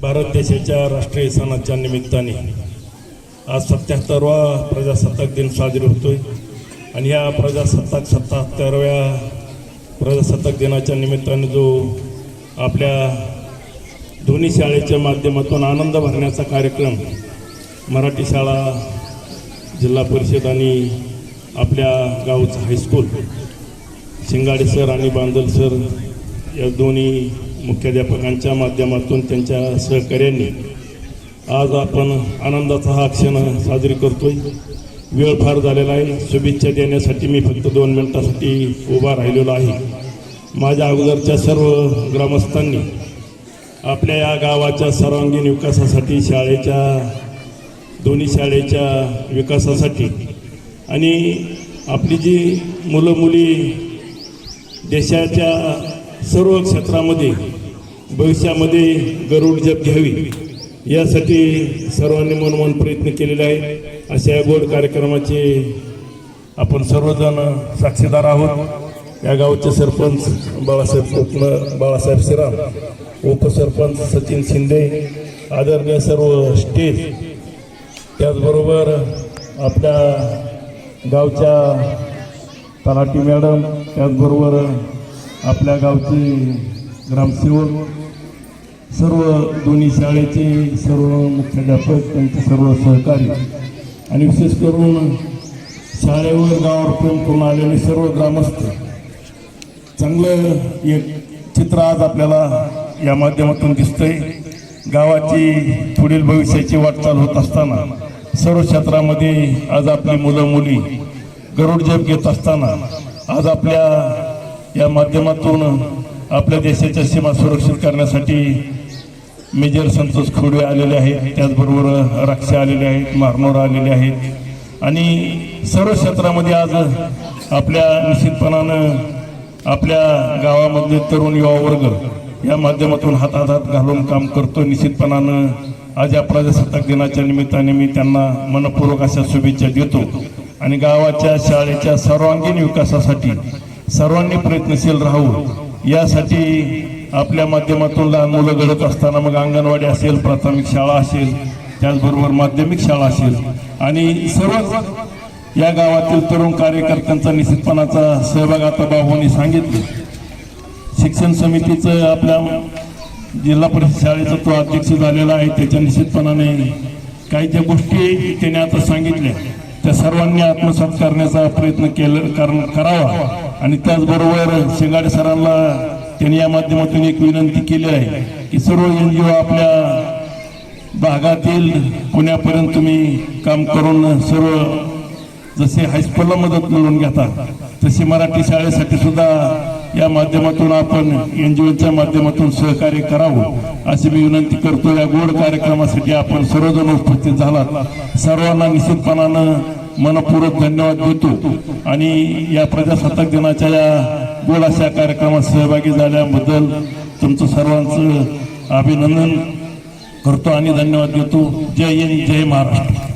भारत देशाच्या राष्ट्रीय सणाच्या निमित्ताने आज सत्याहत्तरवा प्रजासत्ताक दिन साजरे होतोय. आणि या प्रजासत्ताक सत्याहत्तरव्या प्रजासत्ताक दिनाच्या निमित्ताने जो आपल्या दोन्ही शाळेच्या माध्यमातून आनंद भरण्याचा कार्यक्रम मराठी शाळा जिल्हा परिषद आणि आपल्या गावचं हायस्कूल शिंगाडे सर आणि बांदल सर या दोन्ही मुख्याध्यापकांच्या माध्यमातून त्यांच्या सहकार्यांनी आज आपण आनंदाचा हा क्षण साजरी करतोय. वेळ फार झालेला आहे. शुभेच्छा देण्यासाठी मी फक्त दोन मिनिटासाठी उभा राहिलेलो आहे. माझ्या अगोदरच्या सर्व ग्रामस्थांनी आपल्या या गावाच्या सर्वांगीण विकासासाठी शाळेच्या दोन्ही शाळेच्या विकासासाठी आणि आपली जी मुलं मुली देशाच्या सर्व क्षेत्रामध्ये भविष्यामध्ये गरुड जप घ्यावी. यासाठी सर्वांनी मनोमन प्रयत्न केलेले आहे अशा या गोड कार्यक्रमाचे आपण सर्वजण साक्षीदार आहोत. या गावचे सरपंच बाळासाहेब कोकण बाळासाहेब श्रीराम उपसरपंच सचिन शिंदे आदरणीय सर्व स्टेज. त्याचबरोबर आपल्या गावच्या तलाठी मॅडम त्याचबरोबर आपल्या गावची ग्रामसेवक सर्व दोन्ही शाळेचे सर्व मुख्याध्यापक त्यांचे सर्व सहकारी आणि विशेष करून शाळेवर गावावर प्रेम करून आलेले सर्व ग्रामस्थ चांगलं एक चित्र आज आपल्याला या माध्यमातून दिसतंय. गावाची पुढील भविष्याची वाटचाल होत असताना सर्व क्षेत्रामध्ये आज आपली मुलं मुली गरुड जप घेत असताना आज आपल्या या माध्यमातून आपल्या देशाच्या सीमा सुरक्षित करण्यासाठी मेजर संतोष खोडवे आलेले आहेत. त्याचबरोबर रक्षा आलेले आहेत मारनोर आलेले आहेत. आणि सर्व क्षेत्रामध्ये आज आपल्या निश्चितपणानं आपल्या गावामधले तरुण युवा वर्ग या माध्यमातून हातात हात घालून काम करतो. निश्चितपणानं आज या प्रजासत्ताक दिनाच्या निमित्ताने मी त्यांना मनपूर्वक अशा शुभेच्छा देतो. आणि गावाच्या शाळेच्या सर्वांगीण विकासासाठी सर्वांनी प्रयत्नशील राहू. यासाठी आपल्या माध्यमातून लहान मुलं घडत असताना मग अंगणवाडी असेल प्राथमिक शाळा असेल त्याचबरोबर माध्यमिक शाळा असेल. आणि सर्वच या गावातील तरुण कार्यकर्त्यांचा निश्चितपणाचा सहभाग आता बाबूंनी सांगितले. शिक्षण समितीचं आपल्या जिल्हा परिषद शाळेचा तो अध्यक्ष झालेला आहे त्याच्या निश्चितपणाने काही ज्या गोष्टी त्याने आता सांगितल्या. त्या सर्वांनी आत्मसात करण्याचा प्रयत्न केलं कर- करावा. आणि त्याचबरोबर शेंगाडे सरांना त्यांनी या माध्यमातून एक विनंती केली आहे की सर्व एन जी ओ आपल्या भागातील पुण्यापर्यंत तुम्ही काम करून सर्व जसे हायस्कूलला मदत मिळवून घेता तशी मराठी शाळेसाठी सुद्धा या माध्यमातून आपण एन जी ओच्या माध्यमातून सहकार्य करावं अशी मी विनंती करतो. या गोड कार्यक्रमासाठी आपण सर्वजण उपस्थित झालात. सर्वांना निश्चितपणानं मनपूर्वक धन्यवाद देतो. आणि या प्रजासत्ताक दिनाच्या या गोड अशा कार्यक्रमात सहभागी झाल्याबद्दल तुमचं सर्वांचं अभिनंदन करतो आणि धन्यवाद देतो. जय हिंद जय महाराष्ट्र.